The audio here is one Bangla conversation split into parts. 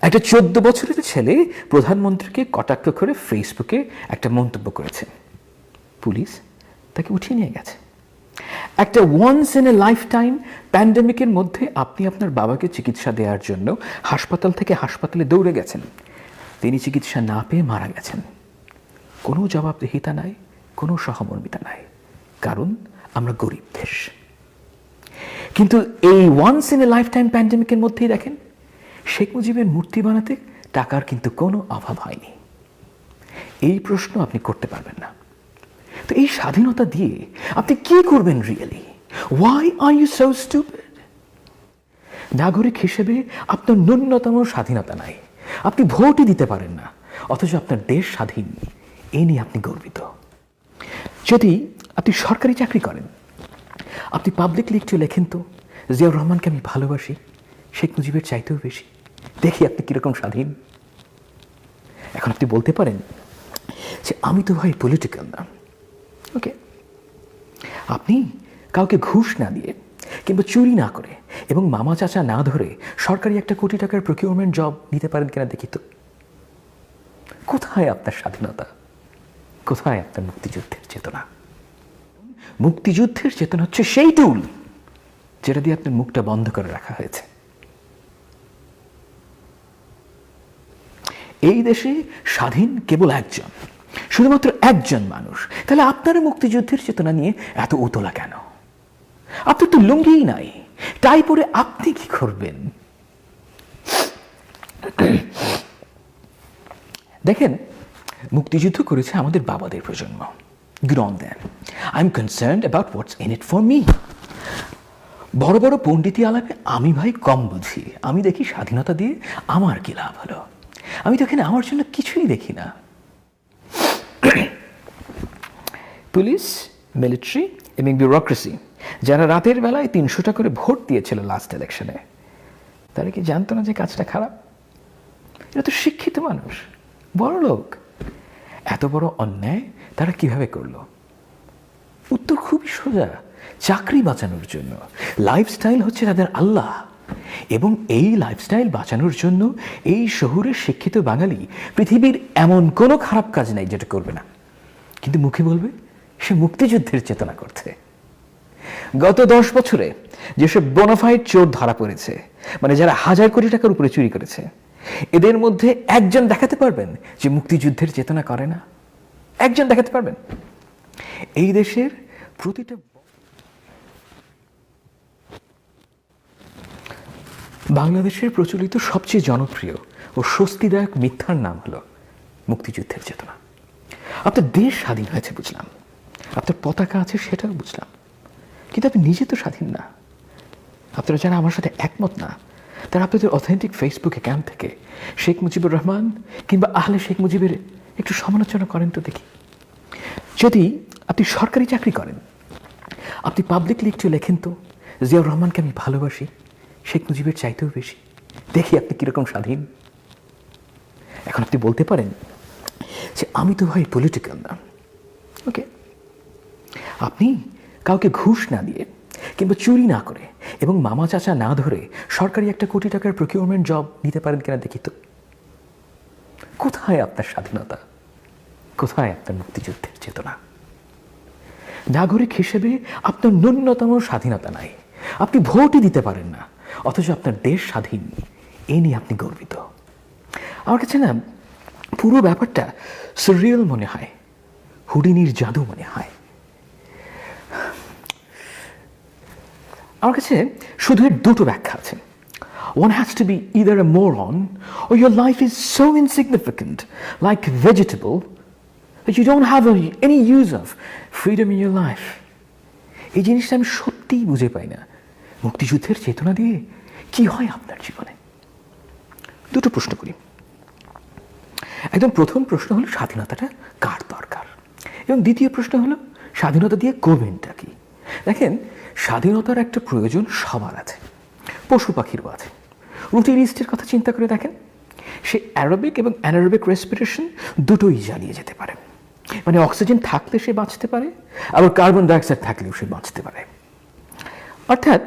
একটা চোদ্দ বছরের ছেলে প্রধানমন্ত্রীকে কটাক্ষ করে ফেসবুকে একটা মন্তব্য করেছে। পুলিশ তাকে উঠিয়ে নিয়ে গেছে। একটা once in a lifetime প্যান্ডেমিকের মধ্যে আপনি আপনার বাবাকে চিকিৎসা দেওয়ার জন্য হাসপাতাল থেকে হাসপাতালে দৌড়ে গেছেন। তিনি চিকিৎসা না পেয়ে মারা গেছেন। কোনো জবাবদিহিতা নাই, কোনো সহমর্মিতা নাই। কারণ আমরা গরিব দেশ। কিন্তু এই once in a lifetime প্যান্ডেমিকের মধ্যেই দেখেন শেখ মুজিবের মূর্তি বানাতে টাকার কিন্তু কোনো অভাব হয়নি। এই প্রশ্ন আপনি করতে পারবেন না। তো এই স্বাধীনতা দিয়ে আপনি কি করবেন really why are you so stupid নাগরিক হিসেবে আপনার ন্যূনতম স্বাধীনতা নাই। আপনি ভোটই দিতে পারেন না। অথচ আপনার দেশ স্বাধীন। এই নিয়ে আপনি গর্বিত। যদি আপনি সরকারি চাকরি করেন, আপনি পাবলিকলি একটু লেখেন তো, জিয়াউর রহমানকে আমি ভালোবাসি, শেখ মুজিবের চাইতেও বেশি। দেখি আপনি কীরকম স্বাধীন। এখন আপনি বলতে পারেন যে আমি তো ভাই পলিটিক্যাল না। ওকে আপনি কাউকে ঘুষ না দিয়ে কিংবা চুরি না করে এবং মামা চাচা না ধরে সরকারি একটা কোটি টাকার প্রকিউরমেন্ট জব নিতে পারেন কিনা দেখি তো। কোথায় আপনার স্বাধীনতা? কোথায় আপনার মুক্তিযুদ্ধের চেতনা? মুক্তিযুদ্ধের চেতনা হচ্ছে সেই টুল যেটা দিয়ে আপনার মুখটা বন্ধ করে রাখা হয়েছে। এই দেশে স্বাধীন কেবল একজন, শুধুমাত্র একজন মানুষ। তাহলে আপনার মুক্তিযুদ্ধের চেতনা নিয়ে এত উতলা কেন? আপনার তো লুঙ্গিই নাই। তাই পরে আপনি কি করবেন? দেখেন, মুক্তিযুদ্ধ করেছে আমাদের বাবাদের প্রজন্ম। Grown then. I am concern about what's in it for me বড় বড় পণ্ডিতি আলাপে আমি ভাই কম বুঝি। আমি দেখি স্বাধীনতা দিয়ে আমার কি লাভ হলো? আমি তো এখানে আমার জন্য কিছুই দেখি না। পুলিশ, মিলিটারি এবং বিউরোক্রেসি যারা রাতের বেলায় তিনশোটা করে ভোট দিয়েছিল লাস্ট ইলেকশনে তারা কি জানতো না যে কাজটা খারাপ? এটা তো শিক্ষিত মানুষ, বড় লোক। এত বড় অন্যায় তারা কীভাবে করল? উত্তর খুবই সোজা, চাকরি বাঁচানোর জন্য। লাইফস্টাইল হচ্ছে তাদের আল্লাহ। এবং এই লাইফস্টাইল বাঁচানোর জন্য এই শহরের শিক্ষিত বাঙালি পৃথিবীর এমন কোনো খারাপ কাজ নাই যেটা করবে না। কিন্তু মুখে বলবে, সে মুক্তিযুদ্ধের চেতনা করছে। গত দশ বছরে যেসব বোনাফাইড চোর ধরা পড়েছে মানে যারা হাজার কোটি টাকার উপরে চুরি করেছে, এদের মধ্যে একজন দেখাতে পারবেন যে মুক্তিযুদ্ধের চেতনা করে না। একজন দেখাতে পারবেন। এই দেশের প্রতিটা বাংলাদেশের প্রচলিত সবচেয়ে জনপ্রিয় ও স্বস্তিদায়ক মিথ্যার নাম হলো মুক্তিযুদ্ধের চেতনা। আপনার দেশ স্বাধীন হয়েছে বুঝলাম। আপনার পতাকা আছে সেটাও বুঝলাম। কিন্তু আপনি নিজে তো স্বাধীন না। আপনারা যারা আমার সাথে একমত না, তারা আপনাদের অথেন্টিক ফেসবুক অ্যাকাউন্ট থেকে শেখ মুজিবুর রহমান কিংবা আহলে শেখ মুজিবের একটু সমালোচনা করেন তো দেখি। যদি আপনি সরকারি চাকরি করেন, আপনি পাবলিকলি একটু লেখেন তো, জিয়াউর রহমানকে আমি ভালোবাসি। শেখ মুজিবের চাইতেও বেশি। দেখি আপনি কীরকম স্বাধীন। এখন আপনি বলতে পারেন যে আমি তো ভাই পলিটিক্যাল না। ওকে আপনি কাউকে ঘুষ না দিয়ে কিংবা চুরি না করে এবং মামা চাচা না ধরে সরকারি একটা কোটি টাকার প্রকিউরমেন্ট জব নিতে পারেন কিনা দেখি তো। কোথায় আপনার স্বাধীনতা? কোথায় আপনার মুক্তিযুদ্ধের চেতনা? নাগরিক হিসেবে আপনার ন্যূনতম স্বাধীনতা নাই। আপনি ভোটই দিতে পারেন না। অথচ আপনার দেশ স্বাধীন এ নিয়ে আপনি গর্বিত আমার কাছে না পুরো ব্যাপারটা সিরিয়াল মনে হয় হুডিনির জাদু মনে হয় আমার কাছে শুধু এর দুটো ব্যাখ্যা আছে One has to be either a moron or your life is so insignificant, like vegetable, that you don't have any use of freedom in your life. এই জিনিসটা আমি সত্যিই বুঝে পাই না মুক্তিযুদ্ধের চেতনা দিয়ে কি হয় আপনার জীবনে? দুটো প্রশ্ন করি। একদম প্রথম প্রশ্ন হলো, স্বাধীনতাটা কার দরকার? এবং দ্বিতীয় প্রশ্ন হলো, স্বাধীনতা দিয়ে করবেনটা কি? দেখেন, স্বাধীনতার একটা প্রয়োজন সবার আছে, পশু পাখিরও আছে। রুটিনিস্টের কথা চিন্তা করে দেখেন, সে অ্যারোবিক এবং অ্যানারোবিক রেসপিরেশন দুটোই জ্বালিয়ে যেতে পারে। মানে অক্সিজেন থাকলে সে বাঁচতে পারে, আবার কার্বন ডাইঅক্সাইড থাকলেও সে বাঁচতে পারে। অর্থাৎ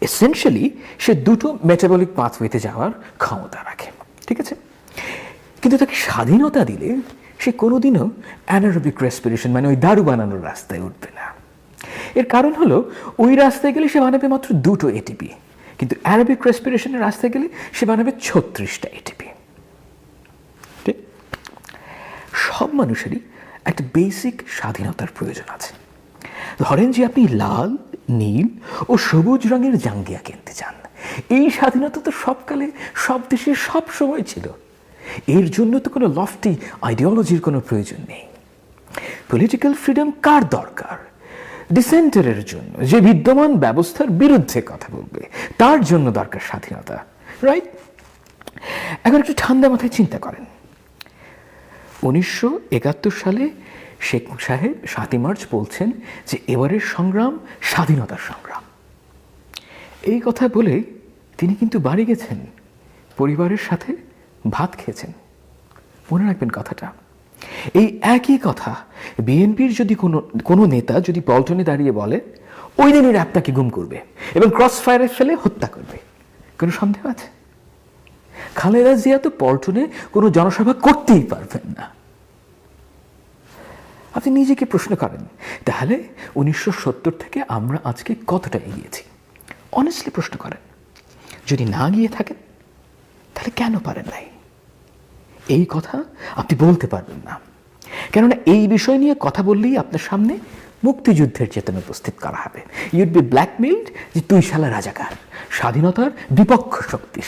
এসেনশিয়ালি সে দুটো মেটাবলিক পাথওয়েতে যাওয়ার ক্ষমতা রাখে। ঠিক আছে? কিন্তু তাকে স্বাধীনতা দিলে সে কোনোদিনও অ্যানারোবিক রেসপিরেশন মানে ওই দারু বানানোর রাস্তায় উঠবে না। এর কারণ হলো, ওই রাস্তায় গেলে সে বানাবে মাত্র দুটো এটিপি কিন্তু অ্যারোবিক রেসপিরেশনের রাস্তায় গেলে সে বানাবে ছত্রিশটা এটিপি সব মানুষেরই একটা বেসিক স্বাধীনতার প্রয়োজন আছে। ধরেন যে আপনি লাল নীল ও সবুজ রঙের জাঙ্গিয়া কিনতে চান। এই স্বাধীনতা তো সবকালে সব দেশে সব সময় ছিল। এর জন্য তো কোনো লফটি আইডিওলজির কোনো প্রয়োজন নেই। পলিটিক্যাল ফ্রিডম কার দরকার? ডিসেন্টারের জন্য যে বিদ্যমান ব্যবস্থার বিরুদ্ধে কথা বলবে, তার জন্য দরকার স্বাধীনতা রাইট এখন একটু ঠান্ডা মাথায় চিন্তা করেন। উনিশশো একাত্তর সালে শেখ সাহেব সাতই মার্চ বলছেন যে এবারের সংগ্রাম স্বাধীনতার সংগ্রাম। এই কথা বলে তিনি কিন্তু বাড়ি গেছেন, পরিবারের সাথে ভাত খেয়েছেন। মনে রাখবেন কথাটা। এই একই কথা, বিএনপির যদি কোনো কোনো নেতা যদি পল্টনে দাঁড়িয়ে বলে, ওই দিনের আপনাকে গুম করবে এবং ক্রস ফায়ারে ফেলে হত্যা করবে? কোনো সন্দেহ আছে? খালেদা জিয়া তো পল্টনে কোনো জনসভা করতেই পারবেন না। আপনি নিজেকে প্রশ্ন করেন, তাহলে উনিশশো সত্তর থেকে আমরা আজকে কতটা এগিয়েছি? অনেস্টলি প্রশ্ন করেন। যদি না গিয়ে থাকেন, তাহলে কেন পারেন নাই? এই কথা আপনি বলতে পারবেন না। কেননা এই বিষয় নিয়ে কথা বললেই আপনার সামনে মুক্তিযুদ্ধের চেতনা উপস্থিত করা হবে। ইউড বি ব্ল্যাকমেইলড যে তুই শালা রাজাকার, স্বাধীনতার বিপক্ষ শক্তি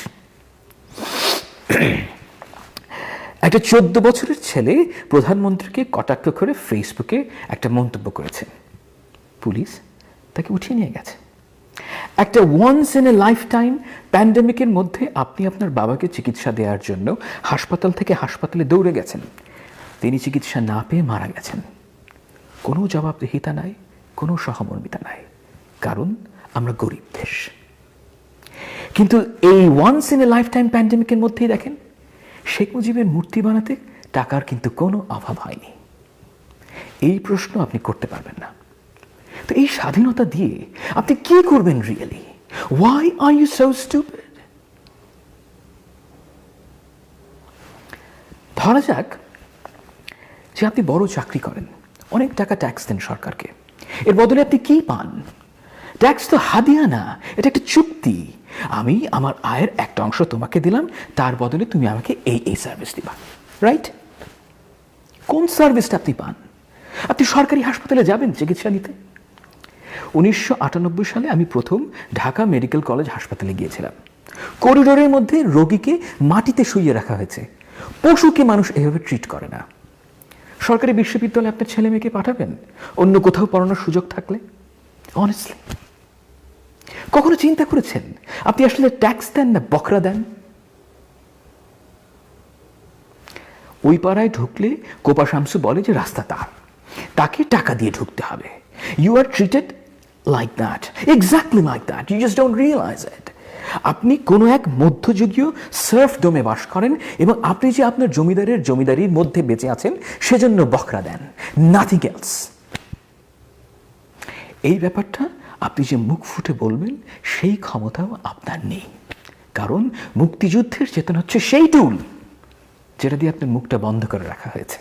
একটা চোদ্দ বছরের ছেলে প্রধানমন্ত্রীকে কটাক্ষ করে ফেসবুকে একটা মন্তব্য করেছে। পুলিশ তাকে উঠিয়ে নিয়ে গেছে। একটা once in a lifetime প্যান্ডেমিকের মধ্যে আপনি আপনার বাবাকে চিকিৎসা দেওয়ার জন্য হাসপাতাল থেকে হাসপাতালে দৌড়ে গেছেন। তিনি চিকিৎসা না পেয়ে মারা গেছেন। কোনো জবাবদিহিতা নাই, কোনো সহমর্মিতা নাই। কারণ আমরা গরিব দেশ। কিন্তু এই once in a lifetime প্যান্ডেমিকের মধ্যেই দেখেন শেখ মুজিবের মূর্তি বানাতে টাকার কিন্তু কোনো অভাব হয়নি। এই প্রশ্ন আপনি করতে পারবেন না। তো এই স্বাধীনতা দিয়ে আপনি কি করবেন really why are you so stupid ধরা যাক যে আপনি বড় চাকরি করেন, অনেক টাকা ট্যাক্স দেন সরকারকে। এর বদলে আপনি কি পান? ট্যাক্স তো হাদিয়া না এটা একটা চুক্তি। আমি আমার আয়ের একটা অংশ তোমাকে দিলাম, তার বদলে তুমি আমাকে এই এই সার্ভিস দিবা। রাইট কোন সার্ভিসটা আপনি পান? আপনি সরকারি হাসপাতালে যাবেন চিকিৎসা নিতে? উনিশশো আটানব্বই সালে আমি প্রথম ঢাকা মেডিকেল কলেজ হাসপাতালে গিয়েছিলাম। করিডোরের মধ্যে রোগীকে মাটিতে শুইয়ে রাখা হয়েছে। পশুকে মানুষ এভাবে ট্রিট করে না। সরকারি বিশ্ববিদ্যালয়ে আপনার ছেলে মেয়েকে পাঠাবেন? অন্য কোথাও পড়ানোর সুযোগ থাকলে? অনেস্টলি কখনো চিন্তা করেছেন? আপনি আসলে ট্যাক্স দেন না বকরা দেন? ওই পাড়ায় ঢুকলে কোপা শামসু বলে যে রাস্তা তার। তাকে টাকা দিয়ে ঢুকতে হবে। You are treated like that exactly like that you just don't realize it আপনি কোনো এক মধ্যযুগীয় সার্ফ ডোমে বাস করেন এবং আপনি যে আপনার জমিদারের জমিদারির মধ্যে বেঁচে আছেন, সেজন্য বকরা দেন নাথিং এলস এই ব্যাপারটা আপনি যে মুখ ফুটে বলবেন, সেই ক্ষমতাও আপনার নেই। কারণ মুক্তিযুদ্ধের চেতনা হচ্ছে সেই টুল যেটা দিয়ে আপনার মুখটা বন্ধ করে রাখা হয়েছে।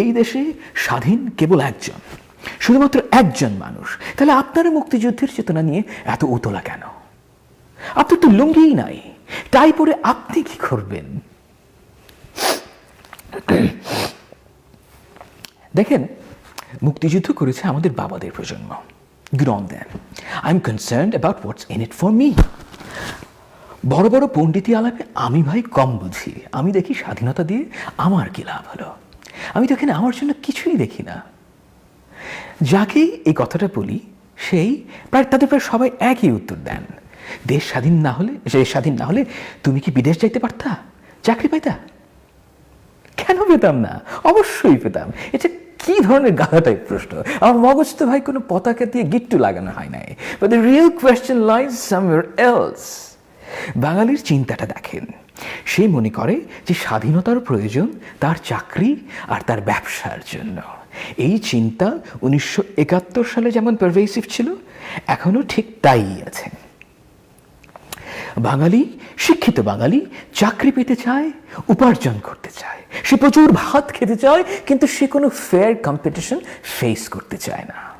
এই দেশে স্বাধীন কেবল একজন, শুধুমাত্র একজন মানুষ। তাহলে আপনার মুক্তিযুদ্ধের চেতনা নিয়ে এত উতলা কেন? আপনার তো লুঙ্গিই নাই। তাই পরে আপনি কি করবেন? দেখেন মুক্তিযুদ্ধ করেছে আমাদের বাবাদের প্রজন্ম। Grown then I am concern about what's in it for me বড় বড় পণ্ডিতি আলাপে আমি ভাই কম বুঝি। আমি দেখি স্বাধীনতা দিয়ে আমার কি লাভ হলো? আমি তো এখানে আমার জন্য কিছুই দেখি না। যাকেই এই কথাটা বলি, সেই প্রায় তাদের প্রায় সবাই একই উত্তর দেন। দেশ স্বাধীন না হলে দেশ স্বাধীন না হলে তুমি কি বিদেশ যাইতে পারতা? চাকরি পাইতা? কেন পেতাম না? অবশ্যই পেতাম। এটা কি ধরনের গাধা টাইপ প্রশ্ন? আমার মগজ তো ভাই কোনো পতাকা দিয়ে গিট্টু লাগানো হয় নাই। But the real question lies somewhere else বাঙালির চিন্তাটা দেখেন। সে মনে করে যে স্বাধীনতার প্রয়োজন তার চাকরি আর তার ব্যবসার জন্য। এই চিন্তা উনিশশো একাত্তর সালে যেমন পারভেসিভ ছিল, এখনও ঠিক তাই আছে। বাঙালি, শিক্ষিত বাঙালি চাকরি পেতে চায়, উপার্জন করতে চায়। সে প্রচুর ভাত খেতে চায়, কিন্তু সে কোনো ফেয়ার কম্পিটিশন ফেস করতে চায় না।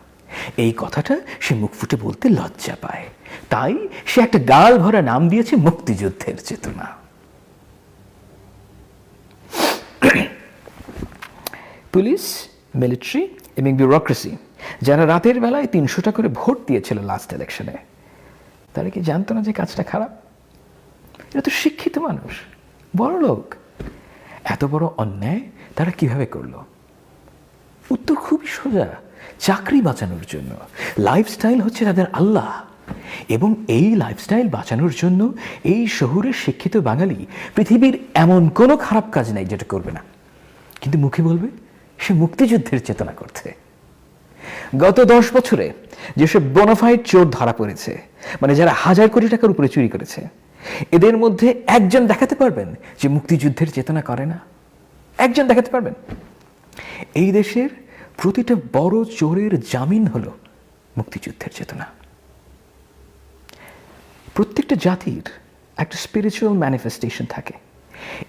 এই কথাটা সে মুখ ফুটে বলতে লজ্জা পায়। তাই সে একটা গাল ভরা নাম দিয়েছে মুক্তিযুদ্ধের চেতনা। পুলিশ, মিলিটারি, এবং বিউরোক্রেসি যারা রাতের বেলায় তিনশোটা করে ভোট দিয়েছিল লাস্ট ইলেকশনে তারা কি জানতো না যে কাজটা খারাপ? এরা তো শিক্ষিত মানুষ, বড় লোক। এত বড় অন্যায় তারা কীভাবে করল? উত্তর খুবই সোজা, চাকরি বাঁচানোর জন্য। লাইফস্টাইল হচ্ছে তাদের আল্লাহ। এবং এই লাইফস্টাইল বাঁচানোর জন্য এই শহরের শিক্ষিত বাঙালি পৃথিবীর এমন কোনো খারাপ কাজ নাই যেটা করবে না। কিন্তু মুখে বলবে, সে মুক্তিযুদ্ধের চেতনা করছে। গত দশ বছরে যেসব বোনাফাইড চোর ধরা পড়েছে মানে যারা হাজার কোটি টাকার উপরে চুরি করেছে এদের মধ্যে একজন দেখাতে পারবেন যে মুক্তিযুদ্ধের চেতনা করে না। একজন দেখাতে পারবেন। এই দেশের প্রতিটা বড় চোরের জামিন হলো মুক্তিযুদ্ধের চেতনা। প্রত্যেকটা জাতির একটা স্পিরিচুয়াল ম্যানিফেস্টেশন থাকে।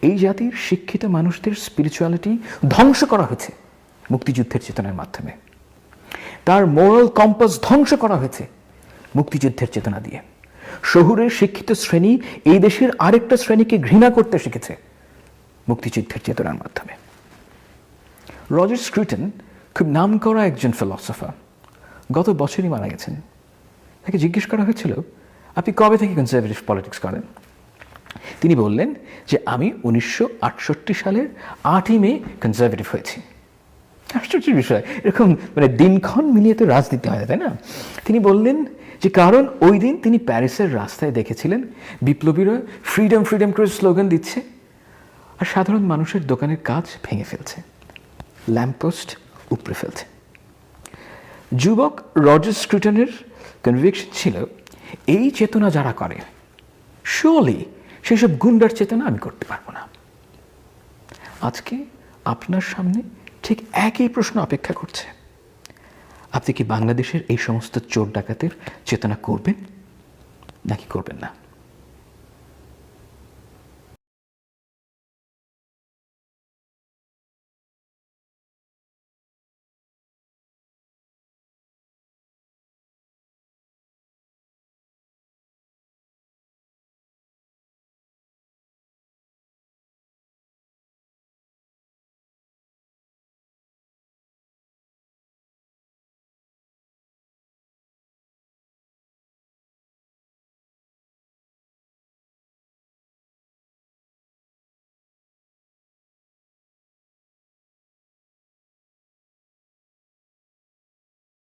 এই জাতির শিক্ষিত মানুষদের স্পিরিচুয়ালিটি ধ্বংস করা হয়েছে মুক্তিযুদ্ধের চেতনার মাধ্যমে। তার মোরাল কম্পাস ধ্বংস করা হয়েছে মুক্তিযুদ্ধের চেতনা দিয়ে। শহুরের শিক্ষিত শ্রেণি এই দেশের আরেকটা শ্রেণীকে ঘৃণা করতে শিখেছে মুক্তিযুদ্ধের চেতনার মাধ্যমে। রজার স্ক্রিটন খুব নামকরা একজন ফিলসফার গত বছরই মারা গেছেন। তাকে জিজ্ঞেস করা হয়েছিল, আপনি কবে থেকে কনজারভেটিভ পলিটিক্স করেন? তিনি বললেন যে, আমি উনিশশো আটষট্টি সালের আটই মে কনজারভেটিভ হয়েছি। আশ্চর্যের বিষয়। এরকম মানে দিনক্ষণ মিলিয়ে তো রাজনীতি হয়, তাই না? তিনি বললেন যে, কারণ ওই দিন তিনি প্যারিসের রাস্তায় দেখেছিলেন, বিপ্লবীরা ফ্রিডম ফ্রিডম করে স্লোগান দিচ্ছে, আর সাধারণ মানুষের দোকানের কাজ ভেঙে ফেলছে ল্যাম্পপোস্ট উপড়ে ফেলছে। যুবক রজার স্ক্রিটনের কনভিকশন ছিল, এই চেতনা যারা করে শিওরলি সেসব গুন্ডার চেতনা আমি করতে পারব না। আজকে আপনার সামনে ঠিক একই প্রশ্ন অপেক্ষা করছে। আপনি কি বাংলাদেশের এই সমস্ত চোর ডাকাতের চেতনা করবেন? নাকি করবেন না?